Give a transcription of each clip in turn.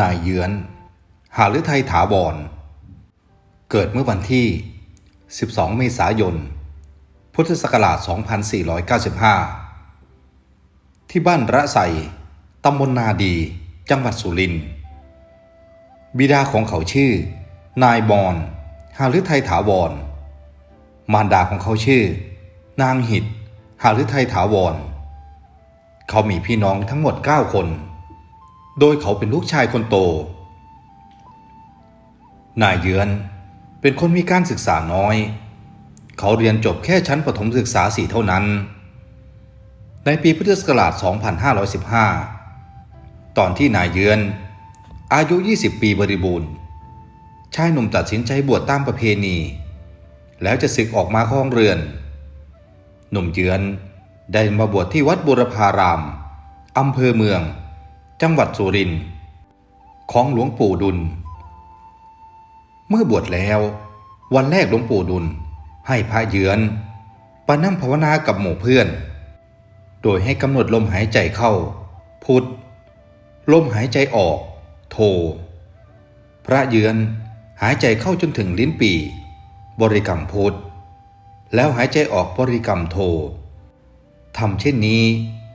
นายเยือน หาฤทัยถาวร เกิดเมื่อวันที่ 12 เมษายน พุทธศักราช 2495 ที่บ้านระไสตำบลนาดี จังหวัดสุรินทร์ บิดาของเขาชื่อ นายบอน หาฤทัยถาวร มารดาของเขาชื่อ นางหิต หาฤทัยถาวร เขามีพี่น้องทั้งหมด 9 คน โดยเขาเป็นลูกชายคนโต นายเยือนเป็นคนมีการศึกษาน้อย เขาเรียนจบแค่ชั้นประถมศึกษาสี่เท่านั้น ในปีพุทธศักราช 2515 ตอนที่นายเยือน อายุ 20 ปีบริบูรณ์ ชายหนุ่มตัดสินใจบวชตามประเพณี แล้วจะศึกออกมาครองเรือน หนุ่มเยือนได้มาบวชที่วัดบุรพารามอำเภอเมือง จังหวัดสุรินทร์ของหลวงปู่ดุล เมื่อบวชแล้ว วันแรกหลวงปู่ดุล ให้พระเยือนปนั่งภาวนากับหมู่เพื่อน โดยให้กำหนดลมหายใจเข้า พุทธลมหายใจออก โท พระเยือนหายใจเข้าจนถึงลิ้นปี่บริกรรมพุทธแล้วหายใจออกบริกรรมโททำเช่นนี้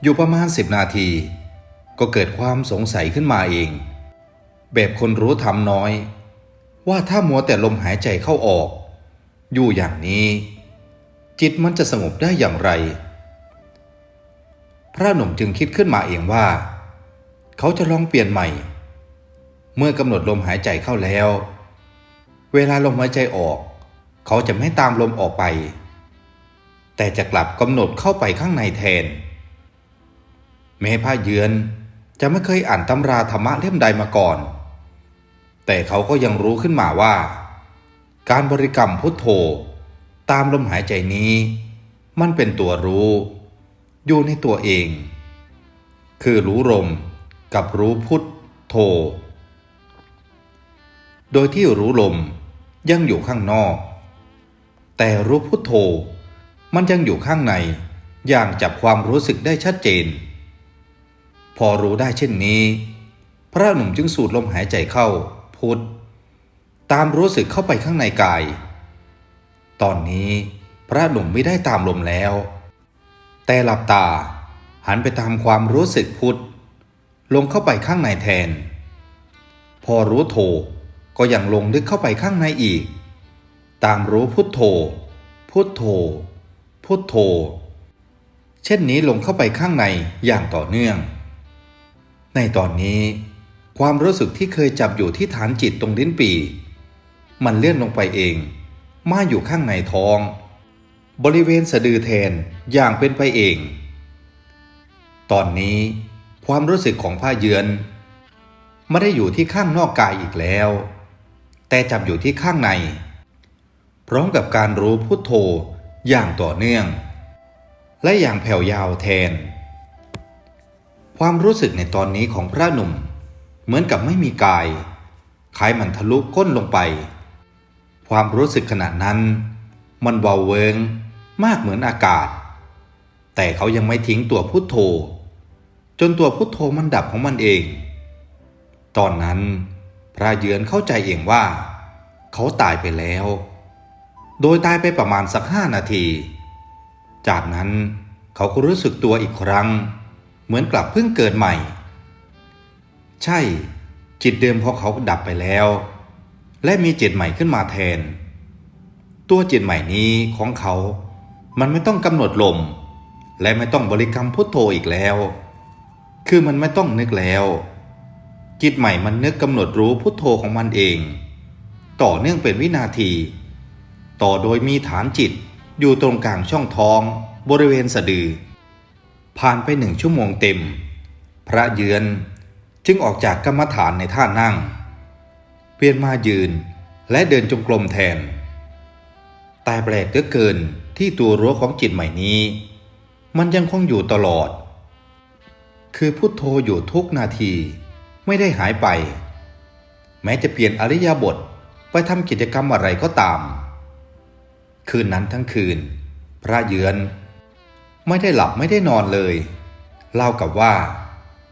อยู่ประมาณสิบนาที ก็เกิดความสงสัยขึ้นมาเอง แบบคนรู้ทำน้อย ว่าถ้ามัวแต่ลมหายใจเข้าออก อยู่อย่างนี้ จิตมันจะสงบได้อย่างไร พระหนุ่มจึงคิดขึ้นมาเองว่า เขาจะลองเปลี่ยนใหม่ เมื่อกำหนดลมหายใจเข้าแล้ว เวลาลมหายใจออก เขาจะไม่ตามลมออกไป แต่จะกลับกำหนดเข้าไปข้างในแทนแม้พระเยือน จะไม่เคยอ่านตำราธรรมะเล่มใดมาก่อน แต่เขาก็ยังรู้ขึ้นมาว่า การบริกรรมพุทโธ ตามลมหายใจนี้ มันเป็นตัวรู้ อยู่ในตัวเอง คือรู้ลมกับรู้พุทโธ โดยที่รู้ลมยังอยู่ข้างนอก แต่รู้พุทโธมันยังอยู่ข้างในอย่างจับความรู้สึกได้ชัดเจน พอรู้ได้เช่นนี้ พระหนุ่มจึงสูดลมหายใจเข้า พุทธตามรู้สึกเข้าไปข้างในกาย ตอนนี้พระหนุ่มไม่ได้ตามลมแล้ว แต่หลับตาหันไปตามความรู้สึกพุทธลงเข้าไปข้างในแทน พอรู้โธก็ยังลงลึกเข้าไปข้างในอีก ตามรู้พุทโธ พุทโธ พุทโธ เช่นนี้ลงเข้าไปข้างในอย่างต่อเนื่อง ในตอนนี้ ความรู้สึกที่เคยจับอยู่ที่ฐานจิตตรงลิ้นปี มันเลื่อนลงไปเอง มาอยู่ข้างในท้อง บริเวณสะดือแทนอย่างเป็นไปเอง ตอนนี้ความรู้สึกของผ้าเยือนไม่ได้อยู่ที่ข้างนอกกายอีกแล้ว แต่จับอยู่ที่ข้างใน พร้อมกับการรู้พุทโธอย่างต่อเนื่อง และอย่างแผ่วยาวแทน ความรู้สึกในตอนนี้ของพระหนุ่ม เหมือนกับไม่มีกายคล้ายมันทะลุก้นลงไป ความรู้สึกขณะนั้น มันเบาเวงมากเหมือนอากาศ แต่เขายังไม่ทิ้งตัวพุทโธ จนตัวพุทโธมันดับของมันเอง ตอนนั้น พระเยือนเข้าใจเองว่า เขาตายไปแล้ว โดยตายไปประมาณสักห้านาที จากนั้นเขาก็รู้สึกตัวอีกครั้ง เหมือนกลับเพิ่งเกิดใหม่ ใช่ จิตเดิมของเขาดับไปแล้ว และมีจิตใหม่ขึ้นมาแทน ตัวจิตใหม่นี้ของเขา มันไม่ต้องกำหนดลม และไม่ต้องบริกรรมพุทโธอีกแล้ว คือมันไม่ต้องนึกแล้ว จิตใหม่มันนึกกำหนดรู้พุทโธของมันเอง ต่อเนื่องเป็นวินาที ต่อโดยมีฐานจิตอยู่ตรงกลางช่องท้อง บริเวณสะดือ ผ่านไปหนึ่งชั่วโมงเต็ม พระเยือนจึงออกจากกรรมฐานในท่านั่ง เปลี่ยนมายืนและเดินจงกรมแทน แต่แปลกเหลือเกินที่ตัวรั้วของจิตใหม่นี้ มันยังคงอยู่ตลอด คือพุทโธอยู่ทุกนาทีไม่ได้หายไป แม้จะเปลี่ยนอริยบทไปทำกิจกรรมอะไรก็ตาม คืนนั้นทั้งคืน พระเยือน ไม่ได้หลับไม่ได้นอนเลยเล่ากับว่า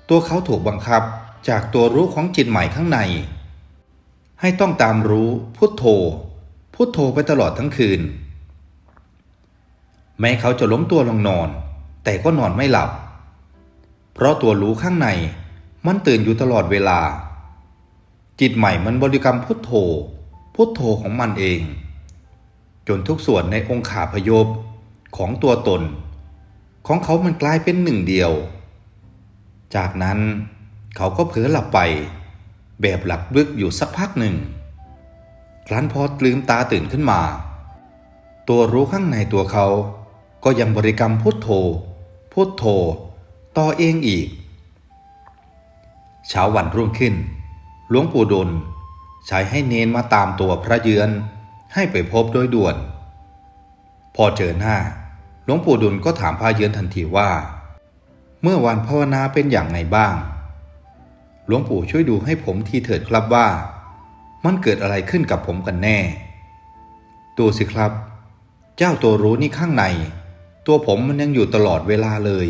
ตัวเขาถูกบังคับจากตัวรู้ของจิตใหม่ข้างใน ให้ต้องตามรู้พุทโธ พุทโธไปตลอดทั้งคืน แม้เขาจะล้มตัวลงนอน แต่ก็นอนไม่หลับ เพราะตัวรู้ข้างในมันตื่นอยู่ตลอดเวลา จิตใหม่มันบริกรรมพุทโธ พุทโธของมันเอง จนทุกส่วนในองค์ขาพยพของตัวตน ของเขามันกลายเป็นหนึ่งเดียว จากนั้นเขาก็เผลอหลับไป แบบหลับลึกอยู่สักพักหนึ่ง ครั้นพอลืมตาตื่นขึ้นมา ตัวรู้ข้างในตัวเขา ก็ยังบริกรรมพุทโธ พุทโธ ต่อเองอีก เช้าวันรุ่งขึ้น หลวงปู่ดลใช้ให้เนนมาตามตัวพระเยือนให้ไปพบโดยด่วน พอเจอหน้า ลวงปู่ดุลก็ถามพระเยือนทันทีว่า เมื่อวันภาวนาเป็นอย่างไงบ้าง หลวงปู่ช่วยดูให้ผมทีเถิดครับว่า มันเกิดอะไรขึ้นกับผมกันแน่ดูสิครับ เจ้าตัวรู้นี่ข้างใน ตัวผมมันยังอยู่ตลอดเวลาเลย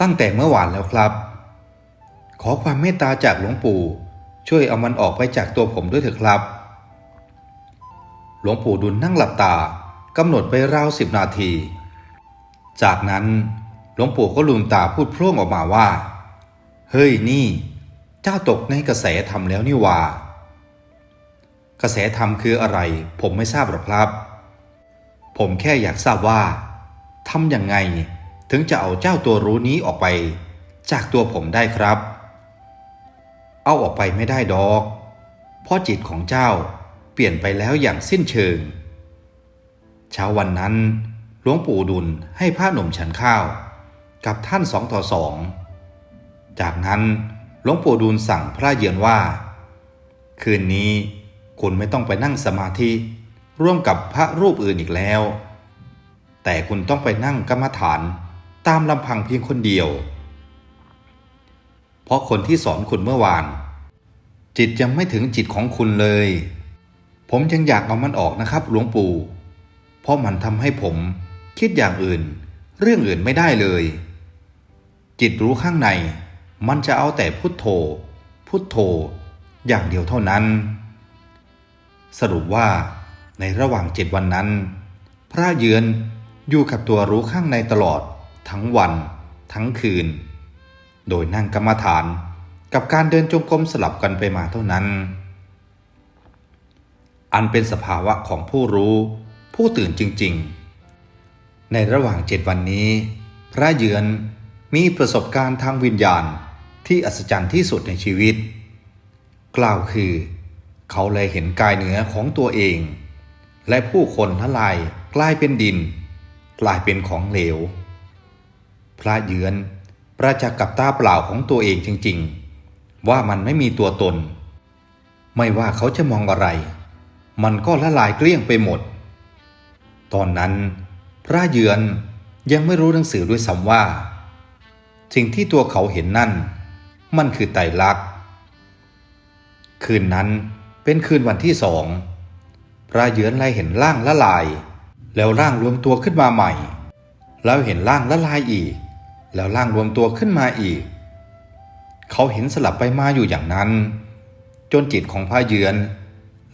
ตั้งแต่เมื่อวานแล้วครับ ขอความเมตตาจากหลวงปู่ ช่วยเอามันออกไปจากตัวผมด้วยเถอะครับ หลวงปู่ดุลนั่งหลับตากำหนดไปราวสิบนาที จากนั้นหลวงปู่ก็ลืมตาพูดพร่งออกมาว่า เฮ้ยนี่ เจ้าตกในกระแสธรรมแล้วนี่ว่า กระแสธรรมคืออะไร ผมไม่ทราบหรอกครับ ผมแค่อยากทราบว่าทำอย่างไงถึงจะเอาเจ้าตัวรู้นี้ออกไป จากตัวผมได้ครับ เอาออกไปไม่ได้ดอก เพราะจิตของเจ้าเปลี่ยนไปแล้วอย่างสิ้นเชิง เช้าวันนั้น หลวงปู่ดุลให้พระหนุ่มฉันข้าว กับท่านสองต่อสอง จากนั้นหลวงปู่ดูลสั่งพระเยือนว่า คืนนี้คุณไม่ต้องไปนั่งสมาธิ ร่วมกับพระรูปอื่นอีกแล้ว แต่คุณต้องไปนั่งกรรมฐานตามลำพังเพียงคนเดียว เพราะคนที่สอนคุณเมื่อวาน จิตยังไม่ถึงจิตของคุณเลย ผมยังอยากเอามันออกนะครับ หลวงปู่ เพราะมันทำให้ผม คิดอย่างอื่น เรื่องอื่นไม่ได้เลย จิตรู้ข้างใน มันจะเอาแต่พุทโธ พุทโธ อย่างเดียวเท่านั้น สรุปว่า ในระหว่างเจ็ดวันนั้น พระเยือนอยู่กับตัวรู้ข้างในตลอด ทั้งวัน ทั้งคืน โดยนั่งกรรมฐานกับการเดินจงกรมสลับกันไปมาเท่านั้น อันเป็นสภาวะของผู้รู้ ผู้ตื่นจริง ๆ ในระหว่างเจ็ดวันนี้ พระเยือนมีประสบการณ์ทางวิญญาณที่อัศจรรย์ที่สุดในชีวิต กล่าวคือ เขาเลยเห็นกายเนื้อของตัวเอง และผู้คนละลายกลายเป็นดิน กลายเป็นของเหลว พระเยือนประจักษ์กับตาเปล่าของตัวเองจริงๆ ว่ามันไม่มีตัวตน ไม่ว่าเขาจะมองอะไร มันก็ละลายเกลี้ยงไปหมด ตอนนั้น พระเยือนยังไม่รู้หนังสือด้วยซ้ำว่า สิ่งที่ตัวเขาเห็นนั่น มันคือไตรลักษณ์คืนนั้นเป็นคืนวันที่สองพระเยือนไล่เห็นร่างละลาย แล้วร่างรวมตัวขึ้นมาใหม่ แล้วเห็นร่างละลายอีก แล้วร่างรวมตัวขึ้นมาอีก เขาเห็นสลับไปมาอยู่อย่างนั้น จนจิตของพระเยือน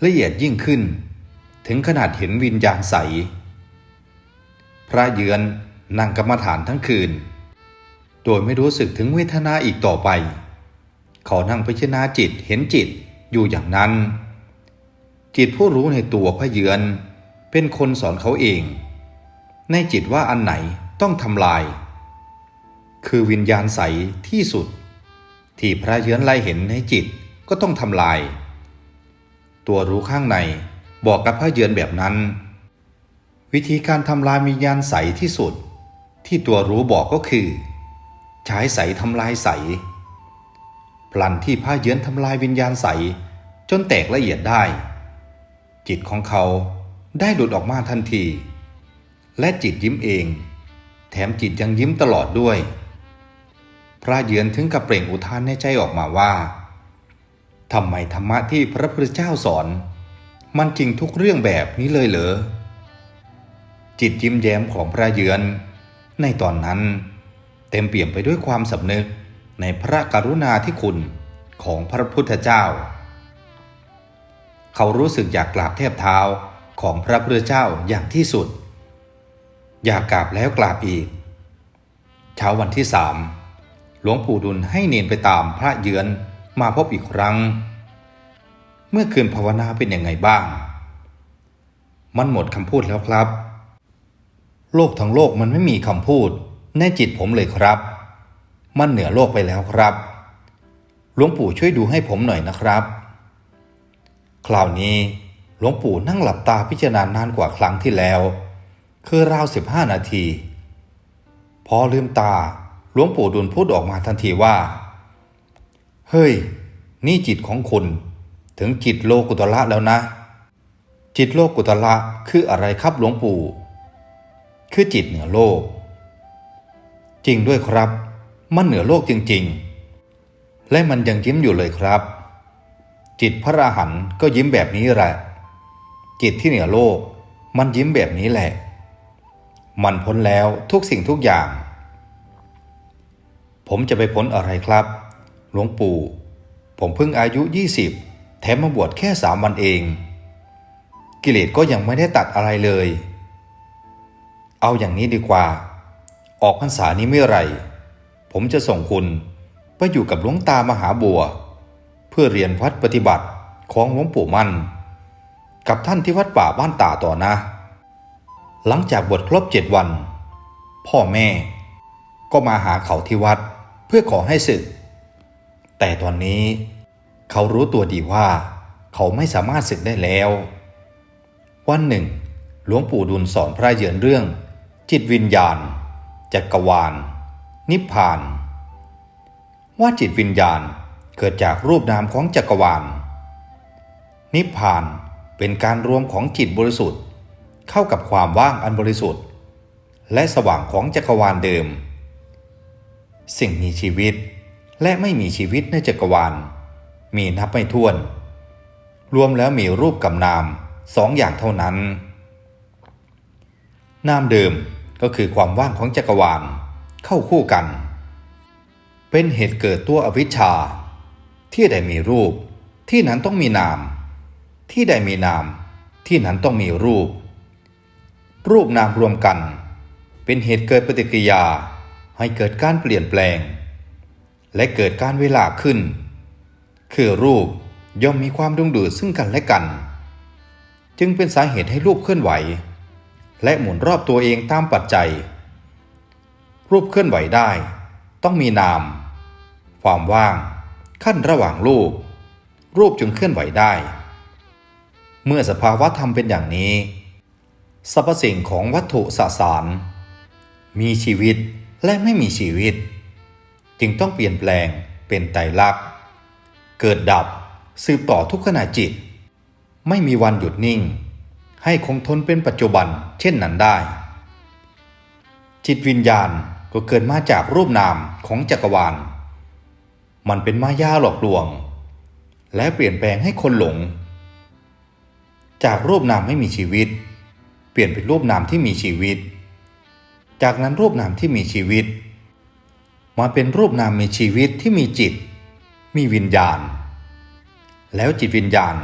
ละเอียดยิ่งขึ้น ถึงขนาดเห็นวิญญาณใส พระเยือนนั่งกรรมฐานทั้งคืน โดยไม่รู้สึกถึงเวทนาอีกต่อไป เขานั่งพิจารณาจิตเห็นจิตอยู่อย่างนั้น จิตผู้รู้ในตัวพระเยือนเป็นคนสอนเขาเอง ในจิตว่าอันไหนต้องทำลาย คือวิญญาณใสที่สุด ที่พระเยือนไล่เห็นในจิตก็ต้องทำลาย ตัวรู้ข้างในบอกกับพระเยือนแบบนั้น วิธีการทำลายวิญญาณใสที่สุด ที่ตัวรู้บอกก็คือ ใช้ใสทำลายใส พลันที่พระเยือนทำลายวิญญาณใส จนแตกละเอียดได้ จิตของเขาได้หลุดออกมาทันที และจิตยิ้มเอง แถมจิตยังยิ้มตลอดด้วย พระเยือนถึงกับเปล่งอุทานในใจออกมาว่าทำไมธรรมะที่พระพุทธเจ้าสอน มันจริงทุกเรื่องแบบนี้เลยเหรอ จิตยิ้มแย้มของพระเยือน ในตอนนั้น เต็มเปี่ยมไปด้วยความสำนึกในพระกรุณาธิคุณของพระพุทธเจ้า เขารู้สึกอยากกราบแทบเท้าของพระพุทธเจ้าอย่างที่สุด อยากกราบแล้วกราบอีก เช้าวันที่สามหลวงปู่ดุลให้เนนไปตามพระเยือนมาพบอีกครั้ง เมื่อคืนภาวนาเป็นยังไงบ้าง มันหมดคำพูดแล้วครับ โลกทั้งโลกมันไม่มีคำพูด ในจิตผมเลยครับ มันเหนือโลกไปแล้วครับ หลวงปู่ช่วยดูให้ผมหน่อยนะครับ คราวนี้หลวงปู่นั่งหลับตาพิจารณานานกว่าครั้งที่แล้ว คือราวสิบห้านาที พอลืมตาหลวงปู่ดุลพูดออกมาทันทีว่า เฮ้ย นี่จิตของคุณ ถึงจิตโลกุตละแล้วนะ จิตโลกุตละคืออะไรครับหลวงปู่ คือจิตเหนือโลก จริงด้วยครับ มันเหนือโลกจริง ๆ และมันยังยิ้มอยู่เลยครับ จิตพระอรหันต์ก็ยิ้มแบบนี้แหละ จิตที่เหนือโลก มันยิ้มแบบนี้แหละ มันพ้นแล้วทุกสิ่งทุกอย่าง ผมจะไปพ้นอะไรครับ หลวงปู่ ผมเพิ่งอายุ 20 แถมมาบวชแค่สามวันเอง กิเลสก็ยังไม่ได้ตัดอะไรเลย เอาอย่างนี้ดีกว่า ออกพรรษานี้เมื่อไร ผมจะส่งคุณไปอยู่กับหลวงตามหาบัว เพื่อเรียนวัดปฏิบัติของหลวงปู่มั่น กับท่านที่วัดป่าบ้านตาต่อนะ หลังจากบวชครบเจ็ดวัน พ่อแม่ก็มาหาเขาที่วัดเพื่อขอให้ศึก แต่ตอนนี้เขารู้ตัวดีว่า เขาไม่สามารถศึกได้แล้ว วันหนึ่ง หลวงปู่ดุลสอนพระเยือนเรื่อง จิตวิญญาณ จักรวาล นิพพาน ว่าจิตวิญญาณเกิดจากรูปนามของจักรวาล นิพพานเป็นการรวมของจิตบริสุทธิ์ เข้ากับความว่างอันบริสุทธิ์ และสว่างของจักรวาลเดิม สิ่งมีชีวิตและไม่มีชีวิตในจักรวาล มีนับไม่ถ้วน รวมแล้วมีรูปกับนามสองอย่างเท่านั้น นามเดิม ก็คือความว่างของจักรวาลเข้าคู่กัน เป็นเหตุเกิดตัวอวิชชา ที่ใดมีรูป ที่นั้นต้องมีนาม ที่ใดมีนาม ที่นั้นต้องมีรูป รูปนามรวมกัน เป็นเหตุเกิดปฏิกิริยาให้เกิดการเปลี่ยนแปลง และเกิดการเวลาขึ้น คือรูปย่อมมีความดึงดูดซึ่งกันและกัน จึงเป็นสาเหตุให้รูปเคลื่อนไหว และหมุนรอบตัวเองตามปัจจัย รูปเคลื่อนไหวได้ ต้องมีนาม ความว่าง ขั้นระหว่างรูป รูปจึงเคลื่อนไหวได้ เมื่อสภาวะธรรมเป็นอย่างนี้สรรพสิ่งของวัตถุสสาร มีชีวิตและไม่มีชีวิต จึงต้องเปลี่ยนแปลงเป็นไตรลักษณ์ เกิดดับสืบต่อทุกขณะจิต ไม่มีวันหยุดนิ่ง ให้คงทนเป็นปัจจุบันเช่นนั้นได้ จิตวิญญาณก็เกิดมาจากรูปนามของจักรวาล มันเป็นมายาหลอกลวง และเปลี่ยนแปลงให้คนหลง จากรูปนามไม่มีชีวิต เปลี่ยนเป็นรูปนามที่มีชีวิต จากนั้นรูปนามที่มีชีวิต มาเป็นรูปนามมีชีวิตที่มีจิต มีวิญญาณ แล้วจิตวิญญาณ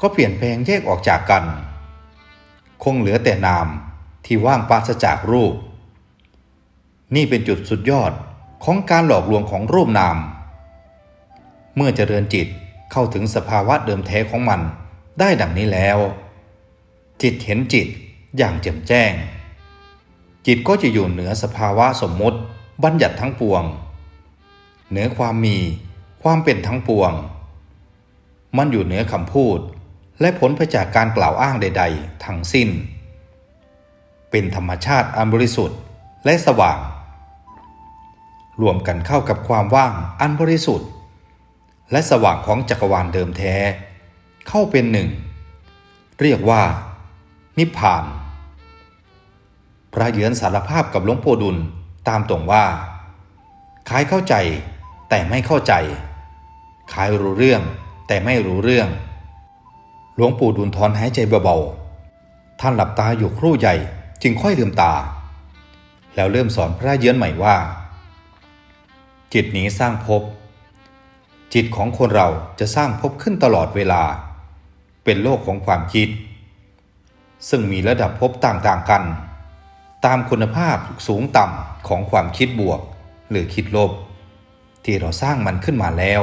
ก็เปลี่ยนแปลงแยกออกจากกัน คงเหลือแต่นามที่ว่างปราศจากรูป นี่เป็นจุดสุดยอดของการหลอกลวงของรูปนาม เมื่อเจริญจิตเข้าถึงสภาวะเดิมแท้ของมันได้ดังนี้แล้ว จิตเห็นจิตอย่างแจ่มแจ้ง จิตก็จะอยู่เหนือสภาวะสมมติบัญญัติทั้งปวง เหนือความมีความเป็นทั้งปวง มันอยู่เหนือคำพูด และผลไปจากการกล่าวอ้างใด ๆ ทั้งสิ้น เป็นธรรมชาติอันบริสุทธิ์และสว่าง รวมกันเข้ากับความว่างอันบริสุทธิ์ และสว่างของจักรวาลเดิมแท้ เข้าเป็นหนึ่ง เรียกว่า นิพพาน พระเยือนสารภาพกับหลวงปู่ดุลตามตรงว่าขายเข้าใจแต่ไม่เข้าใจขายรู้เรื่องแต่ไม่รู้เรื่อง หลวงปู่ดุลถอนหายใจเบาๆ ท่านหลับตาอยู่ครู่ใหญ่จึงค่อยลืมตา แล้วเริ่มสอนพระเยือนใหม่ว่า จิตนี้สร้างภพ จิตของคนเราจะสร้างภพขึ้นตลอดเวลา เป็นโลกของความคิด ซึ่งมีระดับภพต่างๆกัน ตามคุณภาพสูงต่ำของความคิดบวกหรือคิดลบ ที่เราสร้างมันขึ้นมาแล้ว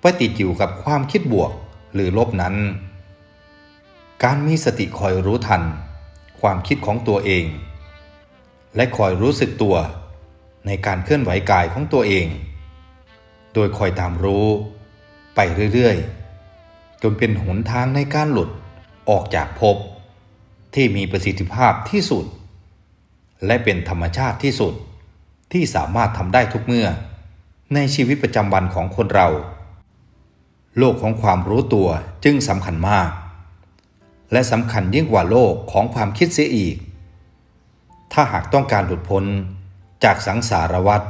ไปติดอยู่กับความคิดบวก หรือลบนั้น การมีสติคอยรู้ทัน ความคิดของตัวเอง และคอยรู้สึกตัวในการเคลื่อนไหวกายของตัวเอง โดยคอยตามรู้ไปเรื่อยๆ จนเป็นหนทางในการหลุดออกจากภพที่มีประสิทธิภาพที่สุด และเป็นธรรมชาติที่สุดที่สามารถทำได้ทุกเมื่อในชีวิตประจำวันของคนเรา โลกของความรู้ตัวจึงสำคัญมาก และสำคัญยิ่งกว่าโลกของความคิดเสียอีก ถ้าหากต้องการหลุดพ้นจากสังสารวัฏ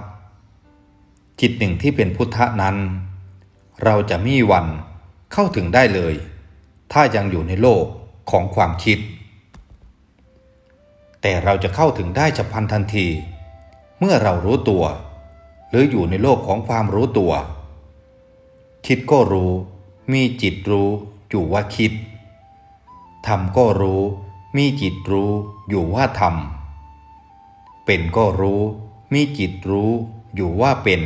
จิตหนึ่งที่เป็นพุทธะนั้น เราจะมีวันเข้าถึงได้เลย ถ้ายังอยู่ในโลกของความคิด แต่เราจะเข้าถึงได้ฉับพลันทันที เมื่อเรารู้ตัว หรืออยู่ในโลกของความรู้ตัว คิดก็รู้ มีจิตรู้อยู่ว่าคิดทำก็รู้ มีจิตรู้อยู่ว่าทำเป็นก็รู้ มีจิตรู้อยู่ว่าเป็น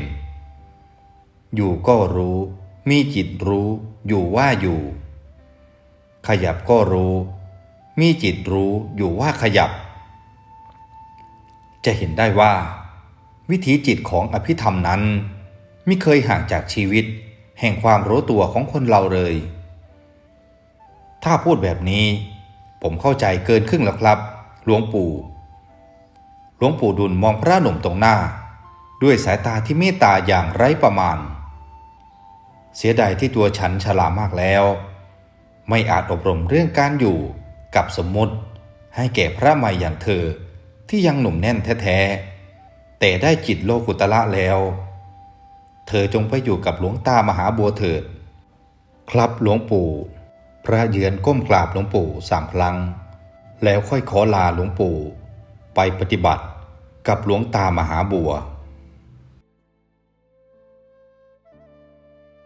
อยู่ก็รู้ มีจิตรู้อยู่ว่าอยู่ ขยับก็รู้ มีจิตรู้อยู่ว่าขยับ จะเห็นได้ว่า วิถีจิตของอภิธรรมนั้น ไม่เคยห่างจากชีวิต แห่งความรู้ตัวของคนเราเลย ถ้าพูดแบบนี้ ผมเข้าใจเกินครึ่งแล้วครับ หลวงปู่ หลวงปู่ดุลมองพระหนุ่มตรงหน้า ด้วยสายตาที่เมตตาอย่างไร้ประมาณ เสียดายที่ตัวฉันฉลาดมากแล้ว ไม่อาจอบรมเรื่องการอยู่กับสมมติให้แก่พระใหม่อย่างเธอที่ยังหนุ่มแน่นแท้ๆแต่ได้จิตโลกุตละแล้ว เธอจงไปอยู่กับหลวงตามหาบัวเถิด ครับหลวงปู่ พระเยือนก้มกราบหลวงปู่สามครั้ง แล้วค่อยขอลาหลวงปู่ ไปปฏิบัติกับหลวงตามหาบัว